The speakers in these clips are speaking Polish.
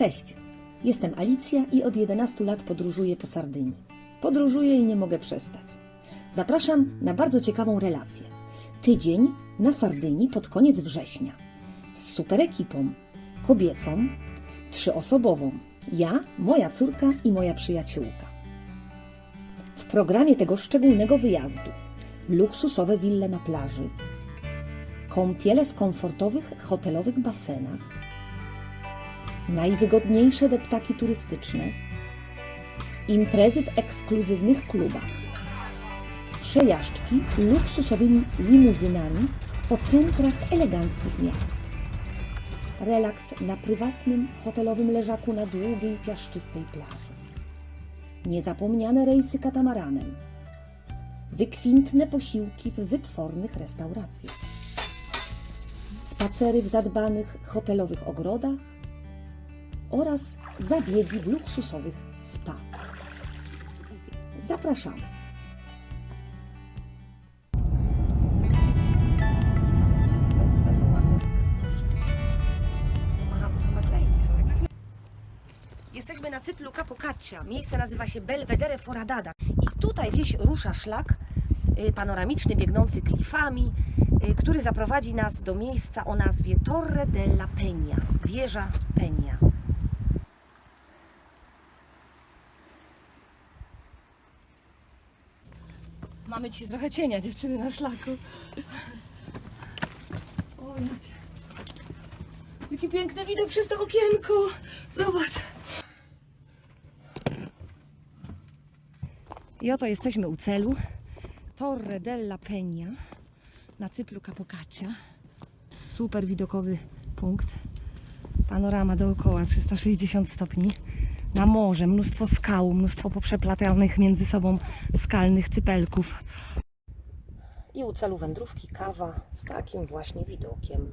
Cześć, jestem Alicja i od 11 lat podróżuję po Sardynii. Podróżuję i nie mogę przestać. Zapraszam na bardzo ciekawą relację. Tydzień na Sardynii pod koniec września. Z super ekipą. Kobiecą, trzyosobową. Ja, moja córka i moja przyjaciółka. W programie tego szczególnego wyjazdu luksusowe wille na plaży, kąpiele w komfortowych hotelowych basenach, najwygodniejsze deptaki turystyczne, imprezy w ekskluzywnych klubach, przejażdżki luksusowymi limuzynami po centrach eleganckich miast, relaks na prywatnym hotelowym leżaku na długiej, piaszczystej plaży, niezapomniane rejsy katamaranem, wykwintne posiłki w wytwornych restauracjach, spacery w zadbanych hotelowych ogrodach, oraz zabiegi w luksusowych spa. Zapraszamy. Jesteśmy na cyplu Capocaccia. Miejsce nazywa się Belvedere Foradada. I tutaj gdzieś rusza szlak y, panoramiczny, biegnący klifami, y, który zaprowadzi nas do miejsca o nazwie Torre della Peña, wieża Peña. Mamy dzisiaj trochę cienia dziewczyny na szlaku. O jacie. Jaki piękny widok przez to okienko. Zobacz. I oto jesteśmy u celu. Torre della Peña na cyplu Capocaccia. Super widokowy punkt. Panorama dookoła 360 stopni. Na morze, mnóstwo skał, mnóstwo poprzeplatanych między sobą skalnych cypelków. I u celu wędrówki kawa z takim właśnie widokiem.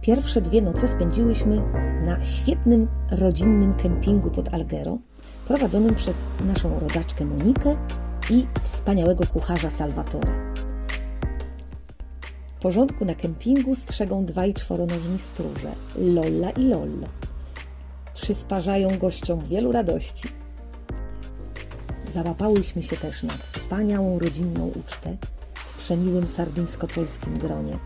Pierwsze dwie noce spędziłyśmy na świetnym rodzinnym kempingu pod Alghero, prowadzonym przez naszą rodaczkę Monikę i wspaniałego kucharza Salvatore. Porządku na kempingu strzegą dwaj czworonożni stróże, Lolla i Lollo. Przysparzają gościom wielu radości. Załapałyśmy się też na wspaniałą rodzinną ucztę w przemiłym sardyńsko-polskim gronie.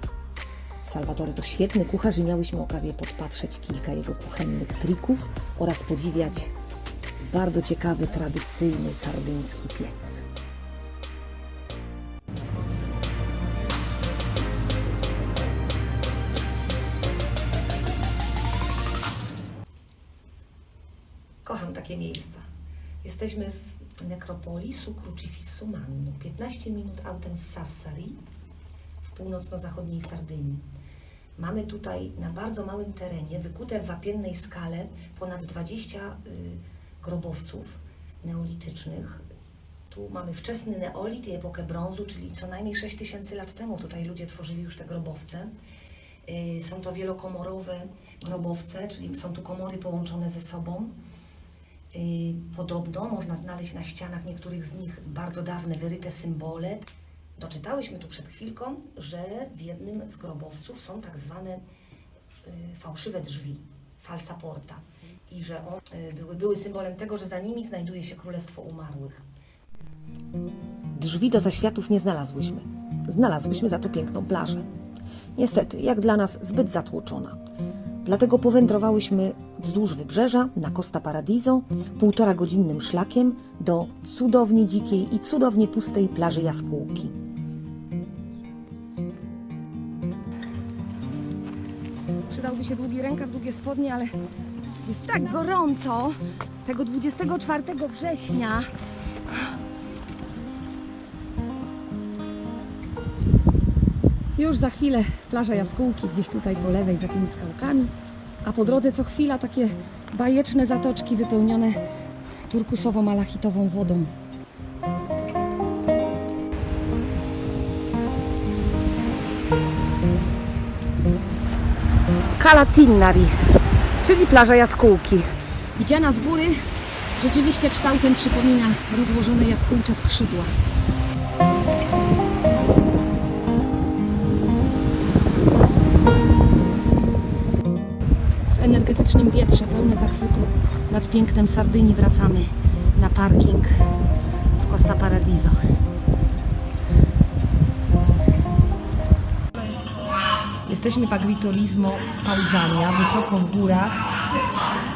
Salvatore to świetny kucharz i miałyśmy okazję podpatrzeć kilka jego kuchennych trików oraz podziwiać bardzo ciekawy, tradycyjny sardyński piec. Jesteśmy w nekropolii Su Crucifissu Mannu. 15 minut autem z Sassari w północno-zachodniej Sardynii. Mamy tutaj na bardzo małym terenie, wykute w wapiennej skale, ponad 20 y, grobowców neolitycznych. Tu mamy wczesny neolit i epokę brązu, czyli co najmniej 6 tysięcy lat temu tutaj ludzie tworzyli już te grobowce. Y, Są to wielokomorowe grobowce, czyli są tu komory połączone ze sobą. Y, Podobno można znaleźć na ścianach niektórych z nich bardzo dawne wyryte symbole. Doczytałyśmy tu przed chwilką, że w jednym z grobowców są tak zwane y, fałszywe drzwi, falsa porta i że one y, były, były symbolem tego, że za nimi znajduje się Królestwo Umarłych. Drzwi do zaświatów nie znalazłyśmy. Znalazłyśmy za to piękną plażę. Niestety, jak dla nas, zbyt zatłoczona. Dlatego powędrowałyśmy wzdłuż wybrzeża na Costa Paradiso półtora godzinnym szlakiem do cudownie dzikiej i cudownie pustej plaży Jaskółki. Przydałby się długi rękaw, długie spodnie, ale jest tak gorąco tego 24 września. Już za chwilę plaża Jaskółki, gdzieś tutaj po lewej za tymi skałkami, a po drodze co chwila takie bajeczne zatoczki wypełnione turkusowo-malachitową wodą. Calatinari, czyli plaża Jaskółki. Widziana z góry rzeczywiście kształtem przypomina rozłożone jaskółcze skrzydła. Wietrze, pełne zachwytu nad pięknem Sardynii wracamy na parking w Costa Paradiso. Jesteśmy w Agriturismo Pausania, wysoko w górach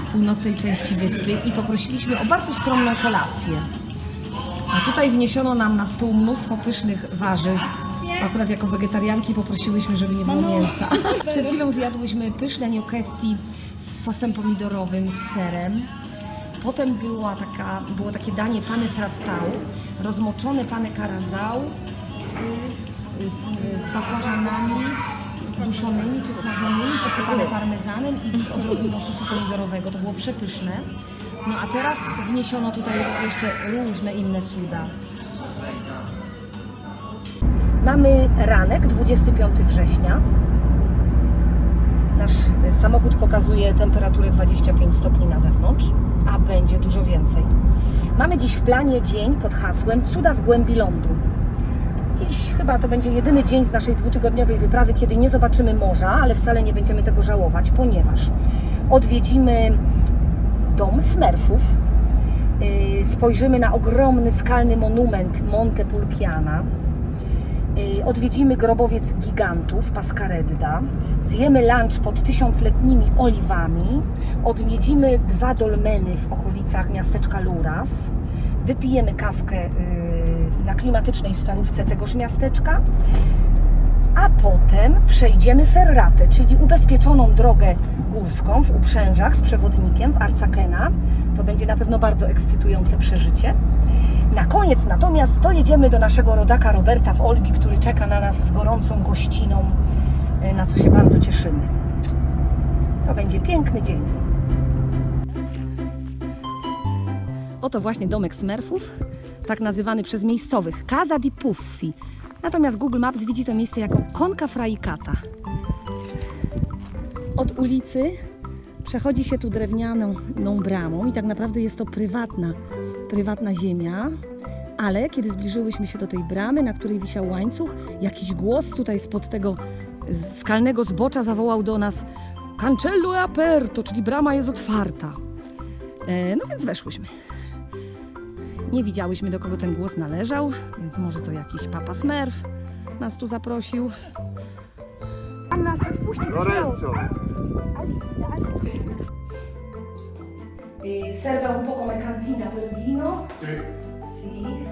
w północnej części wyspy i poprosiliśmy o bardzo skromną kolację. A tutaj wniesiono nam na stół mnóstwo pysznych warzyw. Akurat jako wegetarianki poprosiłyśmy, żeby nie było mięsa. Przed chwilą zjadłyśmy pyszne gnocchetti z sosem pomidorowym, z serem. Potem była taka, było takie danie pane frattau, rozmoczone pane carazau z, z, z, z bakłażanami duszonymi czy smażonymi, posypane parmezanem i z odrobiną sosu pomidorowego. To było przepyszne. No a teraz wniesiono tutaj jeszcze różne inne cuda. Mamy ranek, 25 września. Nasz y, samochód pokazuje temperaturę 25 stopni na zewnątrz, a będzie dużo więcej. Mamy dziś w planie dzień pod hasłem Cuda w głębi lądu. Dziś chyba to będzie jedyny dzień z naszej dwutygodniowej wyprawy, kiedy nie zobaczymy morza, ale wcale nie będziemy tego żałować, ponieważ odwiedzimy dom Smurfów, yy, spojrzymy na ogromny skalny monument Monte Pulciana, odwiedzimy grobowiec gigantów Pascaredda, zjemy lunch pod tysiącletnimi oliwami, odwiedzimy dwa dolmeny w okolicach miasteczka Luras, wypijemy kawkę yy, na klimatycznej starówce tegoż miasteczka, a potem przejdziemy ferratę, czyli ubezpieczoną drogę górską w uprzężach z przewodnikiem w Arcakena. To będzie na pewno bardzo ekscytujące przeżycie. Na koniec natomiast dojedziemy do naszego rodaka Roberta w Olbi, który czeka na nas z gorącą gościną, e, na co się bardzo cieszymy. To będzie piękny dzień. Oto właśnie domek Smurfów, tak nazywany przez miejscowych Casa di Puffi. Natomiast Google Maps widzi to miejsce jako Conca Fraicata. Od ulicy przechodzi się tu drewnianąną bramą i tak naprawdę jest to prywatna, prywatna ziemia. Ale kiedy zbliżyłyśmy się do tej bramy, na której wisiał łańcuch, jakiś głos tutaj spod tego skalnego zbocza zawołał do nas Cancello è aperto, czyli brama jest otwarta. E, no więc weszłyśmy. Nie widziałyśmy, do kogo ten głos należał, więc może to jakiś papa Smurf nas tu zaprosił. Pan nas wpuści do Lorenzo, Serve un po' come cantina per vino. sì, Sì.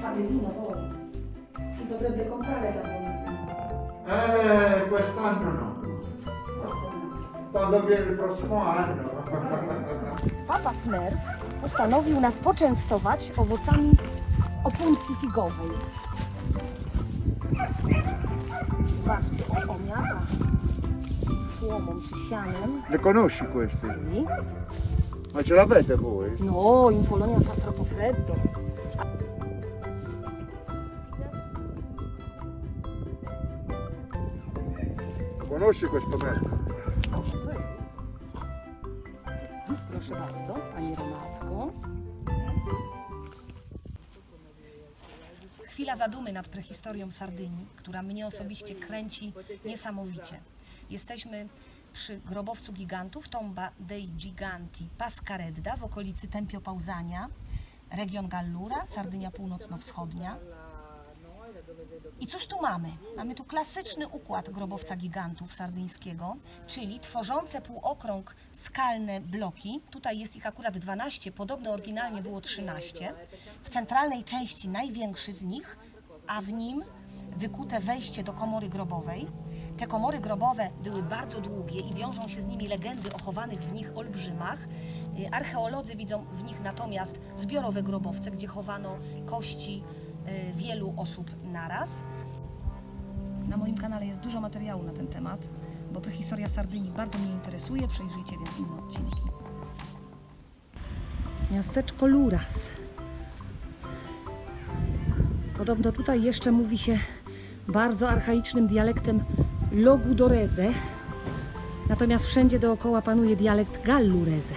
Fate vino voi. Si dovrebbe comprare da voi. eh, quest'anno no, Forse no. quando viene il prossimo anno. Papa Smurf postanowił nas poczęstować owocami opuncji figowej. Zobaczcie, omiata słomą czy sianem. Le conosci questi? I Ma ce l'avete voi? No, in Polonia fa troppo freddo. Conosci questo metodo? Proszę bardzo, Pani Renatko. Chwila zadumy nad prehistorią Sardynii, która mnie osobiście kręci niesamowicie. Jesteśmy przy grobowcu gigantów Tomba dei Giganti Pascaredda w okolicy Tempio Pausania, region Gallura, Sardynia północno-wschodnia. I cóż tu mamy? Mamy tu klasyczny układ grobowca gigantów sardyńskiego, czyli tworzące półokrąg skalne bloki. Tutaj jest ich akurat 12, podobno oryginalnie było 13. W centralnej części największy z nich, a w nim wykute wejście do komory grobowej. Te komory grobowe były bardzo długie i wiążą się z nimi legendy o chowanych w nich olbrzymach. Y, Archeolodzy widzą w nich natomiast zbiorowe grobowce, gdzie chowano kości y, wielu osób naraz. Na moim kanale jest dużo materiału na ten temat, bo prehistoria Sardynii bardzo mnie interesuje. Przejrzyjcie więc inne odcinki. Miasteczko Luras. Podobno tutaj jeszcze mówi się bardzo archaicznym dialektem Logudoreze, natomiast wszędzie dookoła panuje dialekt Gallureze.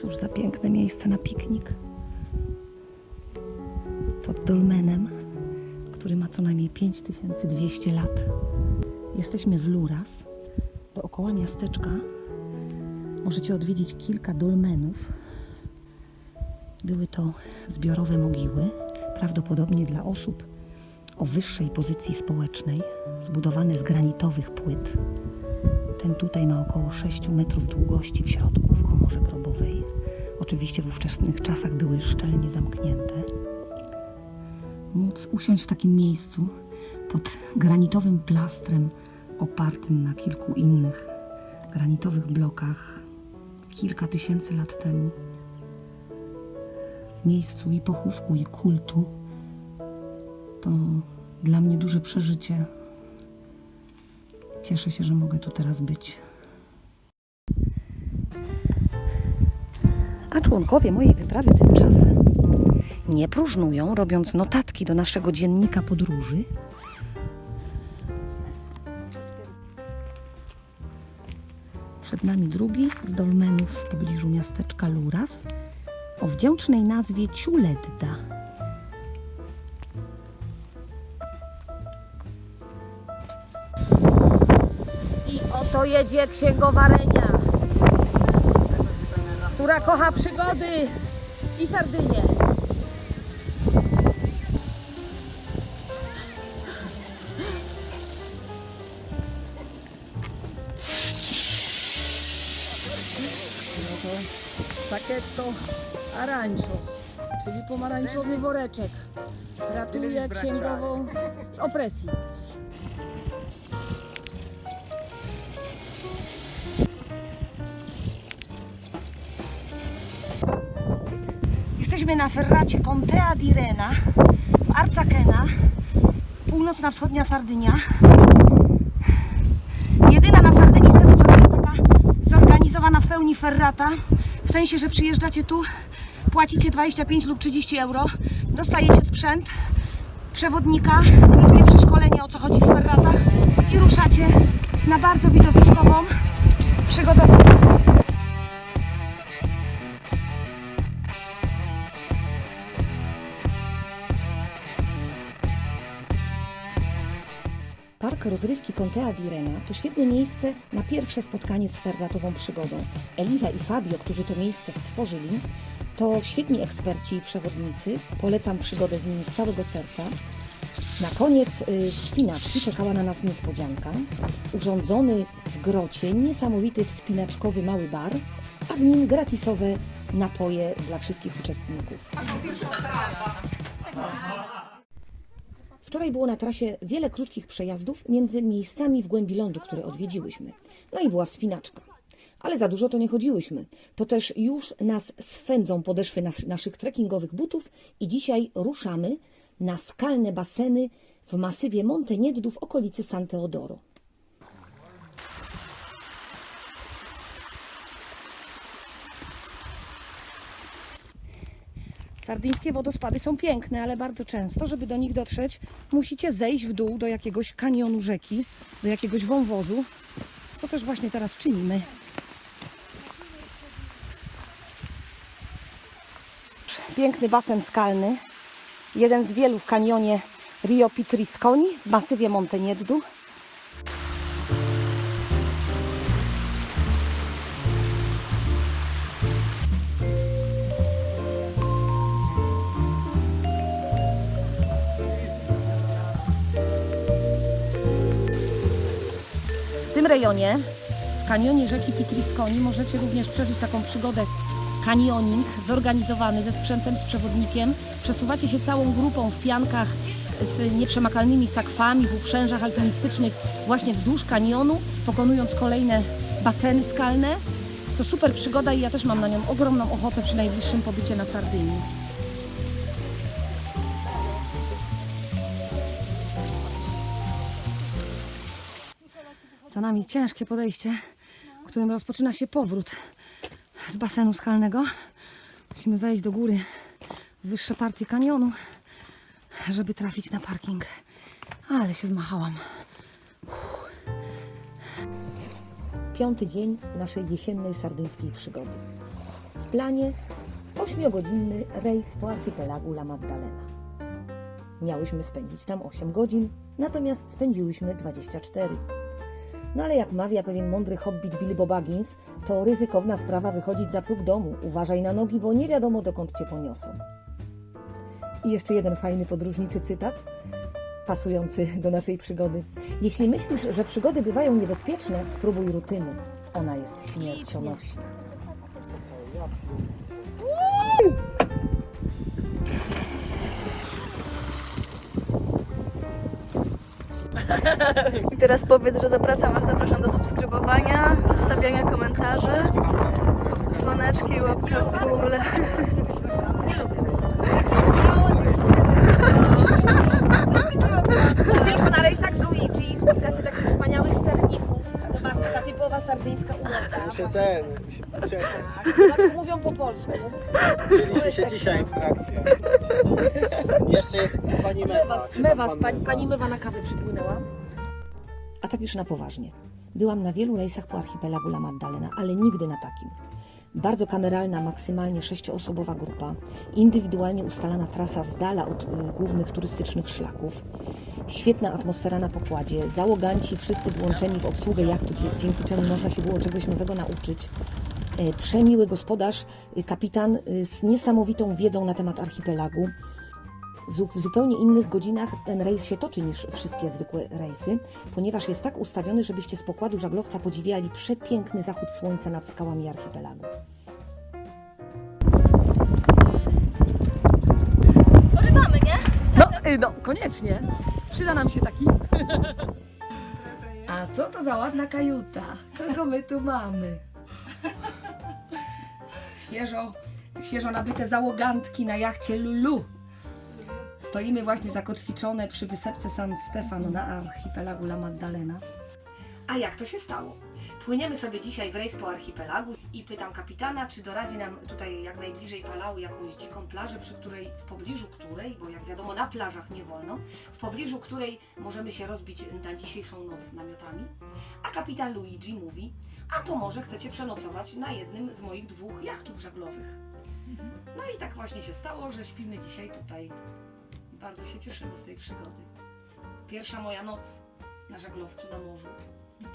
Cóż za piękne miejsce na piknik. Pod dolmenem, który ma co najmniej 5200 lat. Jesteśmy w Luras. Dookoła miasteczka możecie odwiedzić kilka dolmenów. Były to zbiorowe mogiły, prawdopodobnie dla osób o wyższej pozycji społecznej, zbudowane z granitowych płyt. Ten tutaj ma około 6 metrów długości w środku, w komorze grobowej. Oczywiście w ówczesnych czasach były szczelnie zamknięte. Móc usiąść w takim miejscu pod granitowym plastrem opartym na kilku innych granitowych blokach kilka tysięcy lat temu, w miejscu i pochówku, i kultu, to dla mnie duże przeżycie. Cieszę się, że mogę tu teraz być. A członkowie mojej wyprawy tymczasem nie próżnują, robiąc notatki do naszego dziennika podróży. Przed nami drugi z dolmenów w pobliżu miasteczka Luras o wdzięcznej nazwie Ciuledda. Jedzie księgowa Renia, która kocha przygody i Sardynię. No to Sacchetto arancio, czyli pomarańczowy woreczek. Ratuje księgową z opresji. Jesteśmy na ferracie Contea di Rena w Arcakena, północna wschodnia Sardynia. Jedyna na Sardynii, z tego co wiem, taka zorganizowana w pełni ferrata. W sensie, że przyjeżdżacie tu, płacicie 25 lub 30 euro, dostajecie sprzęt, przewodnika, krótkie przeszkolenie o co chodzi w ferratach i ruszacie na bardzo widowiskową, przygodową Park rozrywki Contea di Rena to świetne miejsce na pierwsze spotkanie z ferratową przygodą. Eliza i Fabio, którzy to miejsce stworzyli, to świetni eksperci i przewodnicy. Polecam przygodę z nimi z całego serca. Na koniec y, wspinaczki czekała na nas niespodzianka. Urządzony w grocie niesamowity wspinaczkowy mały bar, a w nim gratisowe napoje dla wszystkich uczestników. Wczoraj było na trasie wiele krótkich przejazdów między miejscami w głębi lądu, które odwiedziłyśmy. No i była wspinaczka. Ale za dużo to nie chodziłyśmy. To też już nas swędzą podeszwy nas, naszych trekkingowych butów i dzisiaj ruszamy na skalne baseny w masywie Monte Nieddu w okolicy San Teodoro. Sardyńskie wodospady są piękne, ale bardzo często, żeby do nich dotrzeć, musicie zejść w dół do jakiegoś kanionu rzeki, do jakiegoś wąwozu, co też właśnie teraz czynimy. Piękny basen skalny, jeden z wielu w kanionie Rio Pitrisconi w masywie Monte rejonie, w kanionie rzeki Pitrisconi, możecie również przeżyć taką przygodę kanioning zorganizowany ze sprzętem, z przewodnikiem. Przesuwacie się całą grupą w piankach z nieprzemakalnymi sakwami, w uprzężach alpinistycznych właśnie wzdłuż kanionu, pokonując kolejne baseny skalne. To super przygoda i ja też mam na nią ogromną ochotę przy najbliższym pobycie na Sardynii. Za nami ciężkie podejście, którym rozpoczyna się powrót z basenu skalnego. Musimy wejść do góry w wyższe partie kanionu, żeby trafić na parking. Ale się zmachałam. Uff. Piąty dzień naszej jesiennej sardyńskiej przygody. W planie 8-godzinny rejs po archipelagu La Maddalena. Miałyśmy spędzić tam 8 godzin, natomiast spędziłyśmy 24. No ale jak mawia pewien mądry hobbit Bilbo Baggins, to ryzykowna sprawa wychodzić za próg domu. Uważaj na nogi, bo nie wiadomo dokąd cię poniosą. I jeszcze jeden fajny podróżniczy cytat, pasujący do naszej przygody. Jeśli myślisz, że przygody bywają niebezpieczne, spróbuj rutyny. Ona jest śmiercionośna. I teraz powiedz, że zapraszam Was, zapraszam do subskrybowania, zostawiania komentarzy, dzwoneczki, łapka w górę. Tylko na rejsach z Luigi spotkacie takich wspaniałych sterników. Zobaczcie, ta typowa sardyńska ulotka. Muszę ten, muszę czekać. Tak mówią po polsku. Chcieliśmy się dzisiaj w trakcie. Jeszcze jest pani Mewa. Mewa, pan pani, Mewa? pani Mewa na kawę A tak już na poważnie. Byłam na wielu rejsach po archipelagu La Maddalena, ale nigdy na takim. Bardzo kameralna, maksymalnie sześcioosobowa grupa, indywidualnie ustalana trasa z dala od y, głównych turystycznych szlaków, świetna atmosfera na pokładzie, załoganci wszyscy włączeni w obsługę jachtu, dzięki czemu można się było czegoś nowego nauczyć. E, Przemiły gospodarz, y, kapitan y, z niesamowitą wiedzą na temat archipelagu, W zupełnie innych godzinach ten rejs się toczy niż wszystkie zwykłe rejsy, ponieważ jest tak ustawiony, żebyście z pokładu żaglowca podziwiali przepiękny zachód słońca nad skałami archipelagu. Porywamy, nie? No, y, no, koniecznie. Przyda nam się taki. A co to za ładna kajuta? Kogo my tu mamy? Świeżo, świeżo nabyte załogantki na jachcie Lulu. Stoimy właśnie zakotwiczone przy wysepce San Stefano na archipelagu La Maddalena. A jak to się stało? Płyniemy sobie dzisiaj w rejs po archipelagu i pytam kapitana, czy doradzi nam tutaj jak najbliżej Palau jakąś dziką plażę, przy której, w pobliżu której, bo jak wiadomo na plażach nie wolno, w pobliżu której możemy się rozbić na dzisiejszą noc namiotami. A kapitan Luigi mówi, a to może chcecie przenocować na jednym z moich dwóch jachtów żaglowych. No i tak właśnie się stało, że śpimy dzisiaj tutaj. Bardzo się cieszymy z tej przygody. Pierwsza moja noc na żaglowcu na morzu.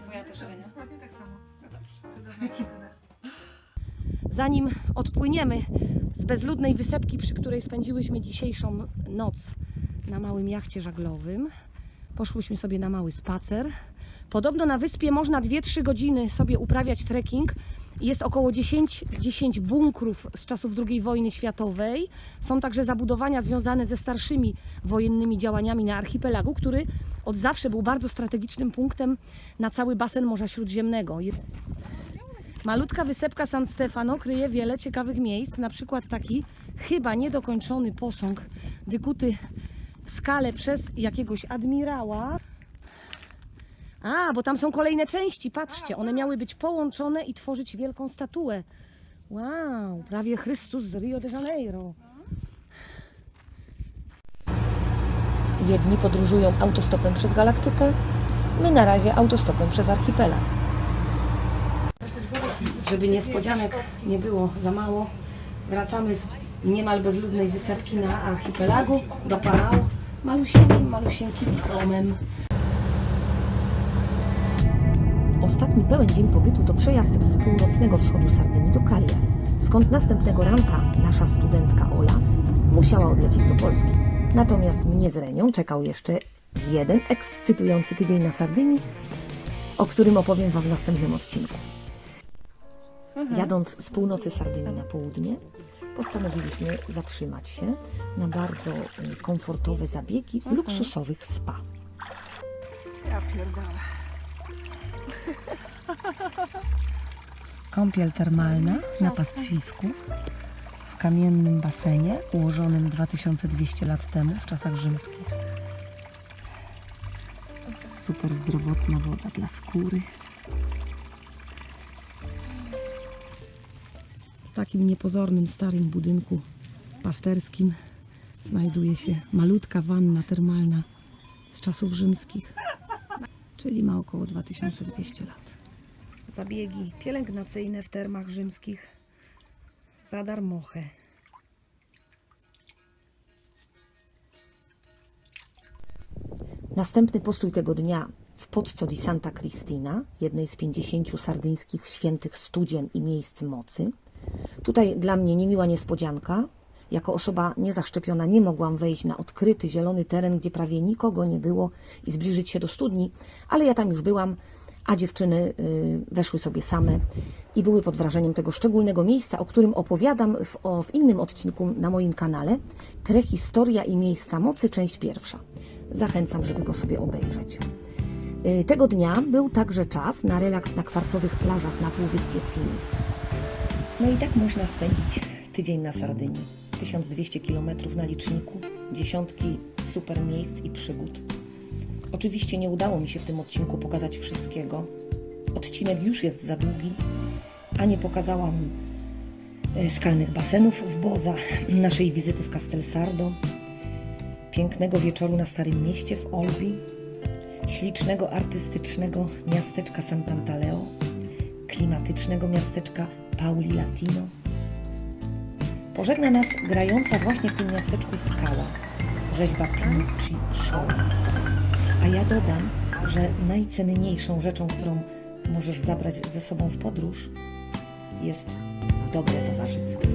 Twoja też, Renia? Dokładnie tak samo. Cudowna przygoda. Zanim odpłyniemy z bezludnej wysepki, przy której spędziłyśmy dzisiejszą noc na małym jachcie żaglowym, poszłyśmy sobie na mały spacer. Podobno na wyspie można 2-3 godziny sobie uprawiać trekking. Jest około 10, 10 bunkrów z czasów II wojny światowej. Są także zabudowania związane ze starszymi wojennymi działaniami na archipelagu, który od zawsze był bardzo strategicznym punktem na cały basen Morza Śródziemnego. Malutka wysepka San Stefano kryje wiele ciekawych miejsc, na przykład taki chyba niedokończony posąg wykuty w skale przez jakiegoś admirała. A, bo tam są kolejne części, patrzcie, one miały być połączone i tworzyć wielką statuę. Wow, prawie Chrystus z Rio de Janeiro. Jedni podróżują autostopem przez galaktykę, my na razie autostopem przez archipelag. Żeby niespodzianek nie było za mało, wracamy z niemal bezludnej wysepki na archipelagu do Palau malusieńkim, malusieńkim promem. Ostatni pełen dzień pobytu to przejazd z północnego wschodu Sardynii do Cagliari, skąd następnego ranka nasza studentka Ola musiała odlecieć do Polski. Natomiast mnie z Renią czekał jeszcze jeden ekscytujący tydzień na Sardynii, o którym opowiem Wam w następnym odcinku. Jadąc z północy Sardynii na południe, postanowiliśmy zatrzymać się na bardzo y, komfortowe zabiegi w luksusowych spa. Ja pierdolę. Kąpiel termalna na pastwisku w kamiennym basenie ułożonym 2200 lat temu w czasach rzymskich. Super zdrowotna woda dla skóry. W takim niepozornym starym budynku pasterskim znajduje się malutka wanna termalna z czasów rzymskich, czyli ma około 2200 lat. Zabiegi pielęgnacyjne w termach rzymskich za darmochę. Następny postój tego dnia w Pozzo di Santa Cristina, jednej z 50 sardyńskich świętych studzien i miejsc mocy. Tutaj dla mnie niemiła niespodzianka. Jako osoba niezaszczepiona nie mogłam wejść na odkryty zielony teren, gdzie prawie nikogo nie było i zbliżyć się do studni, ale ja tam już byłam, a dziewczyny y, weszły sobie same i były pod wrażeniem tego szczególnego miejsca, o którym opowiadam w, o, w innym odcinku na moim kanale. Prehistoria i miejsca mocy, część pierwsza. Zachęcam, żeby go sobie obejrzeć. Y, Tego dnia był także czas na relaks na kwarcowych plażach na Półwyspie Simis. No i tak można spędzić tydzień na Sardynii. 1200 km na liczniku, dziesiątki super miejsc i przygód. Oczywiście nie udało mi się w tym odcinku pokazać wszystkiego. Odcinek już jest za długi, a nie pokazałam e, skalnych basenów w Boza, naszej wizyty w Castelsardo, pięknego wieczoru na Starym Mieście w Olbi, ślicznego, artystycznego miasteczka San Pantaleo, klimatycznego miasteczka Pauli Latino. Pożegna nas grająca właśnie w tym miasteczku skała, rzeźba Pinucci Show. A ja dodam, że najcenniejszą rzeczą, którą możesz zabrać ze sobą w podróż, jest dobre towarzystwo.